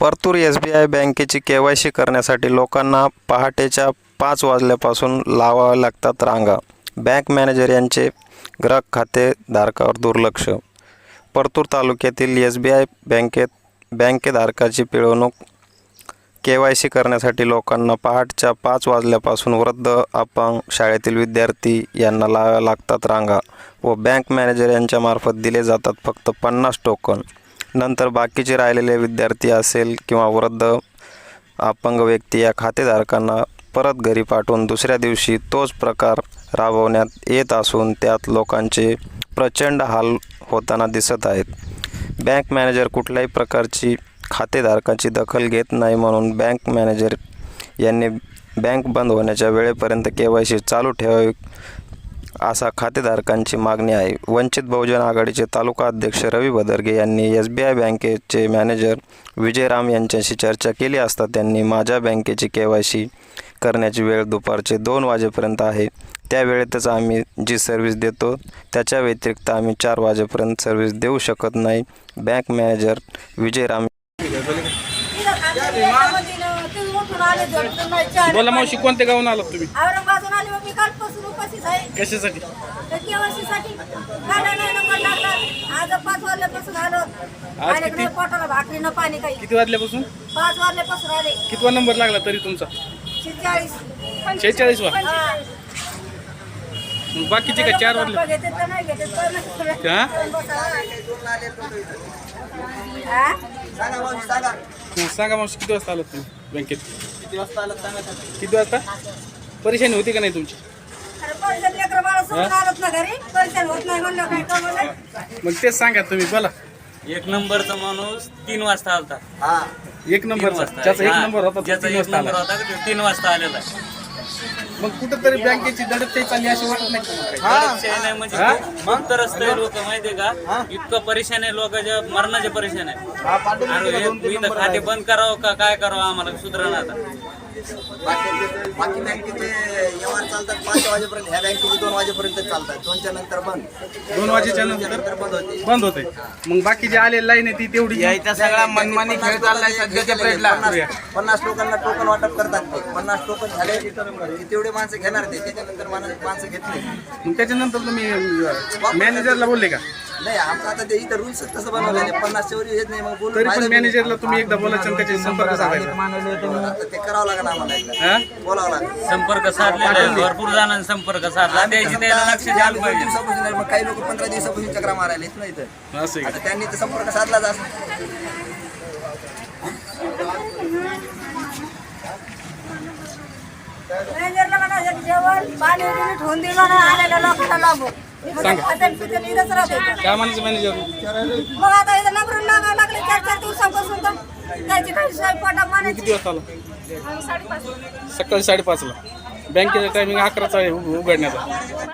Partur S B I बँकेची के Y C करण्यासाठी लोकांना पहाटेच्या पाच वाजल्यापासून लावाव्या लागतात रांगा. बँक मॅनेजर यांचे ग्राहक खातेधारकावर दुर्लक्ष. परतूर तालुक्यातील एस बी आय बँकेत बँकेधारकाची पिळवणूक के वाय सी करण्यासाठी लोकांना पहाटच्या पाच वाजल्यापासून वृद्ध अपंग शाळेतील विद्यार्थी यांना लावाव्या लागतात रांगा व बँक मॅनेजर यांच्यामार्फत दिले जातात फक्त पन्नास टोकन. नंतर बाकीचे राहिलेले विद्यार्थी असेल किंवा वृद्ध अपंग व्यक्ती या खातेधारकांना परत घरी पाठवून दुसऱ्या दिवशी तोच प्रकार राबवण्यात येत असून त्यात लोकांचे प्रचंड हाल होताना दिसत आहेत. बँक मॅनेजर कुठल्याही प्रकारची खातेधारकाची दखल घेत नाही म्हणून बँक मॅनेजर यांनी बँक बंद होण्याच्या वेळेपर्यंत के वाय सी चालू ठेवावी असा खातेधारकांची मागणी आहे. वंचित बहुजन आघाडीचे तालुका अध्यक्ष रवी भदरगे यांनी एस बी आय बँकेचे मॅनेजर विजयराम यांच्याशी चर्चा केली असता त्यांनी माझ्या बँकेची के वाय सी करण्याची वेळ दुपारचे दोन वाजेपर्यंत आहे. त्या वेळेतच आम्ही जी सर्व्हिस देतो त्याच्या व्यतिरिक्त आम्ही चार वाजेपर्यंत सर्व्हिस देऊ शकत नाही बँक मॅनेजर विजयराम बोला मावशी कोणत्या गावून आलात तुम्ही? कशासाठी? तर KYC साठी गाड्या नाही नंबर लागला आज पाच वाजल्यापासून आलो. किती? पोटाला भाकरी न पाणी काही. किती वाजल्यापासून? पाच वाजल्यापासून आले. कितवा नंबर लागला तरी तुमचा? शेहेचाळीस. शेहेचाळीस वा. हा. मग बाकीचे काय चार वाजले? घेते तर नाही घेते तर नाही. हा? हा? हं, सांगा मावशी किती वाजता आलात तुम्ही बँकेत? किती वाजता? परेशानी होती का नाही तुमची? मग तेच सांगा तुम्ही बोला. एक नंबरचा माणूस तीन वाजता आलता. एक तीन नंबर वाजता. ज्याचा एक हा, नंबर होता तो ज्याचा तीन एक वाजता नंबर आला. होता तो तीन वाजता आलेला. मग कुठंतरी बँकेची दडपशाही चालली अशी वाटत नाही का मग म्हणजे हा? खूप त्रस्त आहे लोक माहितीये का? इतकं परेशान आहे लोकांच्या मरणाचे परेशान आहे. आणि हे मी तर खाते बंद करावं का काय करावं आम्हाला सुधरण आता. बाकी बाकी बँकेचे व्यवहार चालतात. पाच वाजेपर्यंत ह्या बँकेचे दोन वाजेपर्यंत चालतात. दोनच्या नंतर बंद. दोन वाजेच्या नंतर बंद होते. बंद होते मग बाकी जे आले लाईन आहे ती तेवढी यायचा सगळा मनमानी खेळ चाललाय सध्याच्या पिरियडला पन्नास लोकांना टोकन वाटप करतात ते. पन्नास टोकन झाले की तेवढे माणसं घेणार ते. त्याच्यानंतर माणसं माणसं घेत नाही मग त्याच्यानंतर तुम्ही मॅनेजरला बोलले का? नाही आमचं आता ते इथं रूल्स तसं बनवलं आहे पन्नासच्या वर येत नाही मग बोलून तरी फायदा पण मॅनेजरला तुम्ही एकदा बोलायचं आणि त्याचे संपर्क साधायचा. नाही. आता ते करावं लागेल आम्हाला एकदा. हा? बोलावं लागेल. संपर्क साधलेला आहे भरपूर जणांनी संपर्क साधला. त्याला लक्ष द्यायला दोन पाहिजे. दिवसापासून आहे, मग काही लोक पंधरा दिवसापासून चक्रा मारायला येत नाही तर असं आहे आता त्यांनी तर संपर्क साधलाच असं. मॅनेजरला म्हणा, एक जेवण पाणी ठेवून दिलं ना आलेल्या लोकांना लागू. काय म्हणायचं मॅनेजर मग आता इथं नंबर लागले. चार चार दिवसापासून तर त्याची काही किती वाजता आला सकाळी साडेपाचला. बँकेचा टायमिंग अकराचा आहे उघ- उघडण्याचा.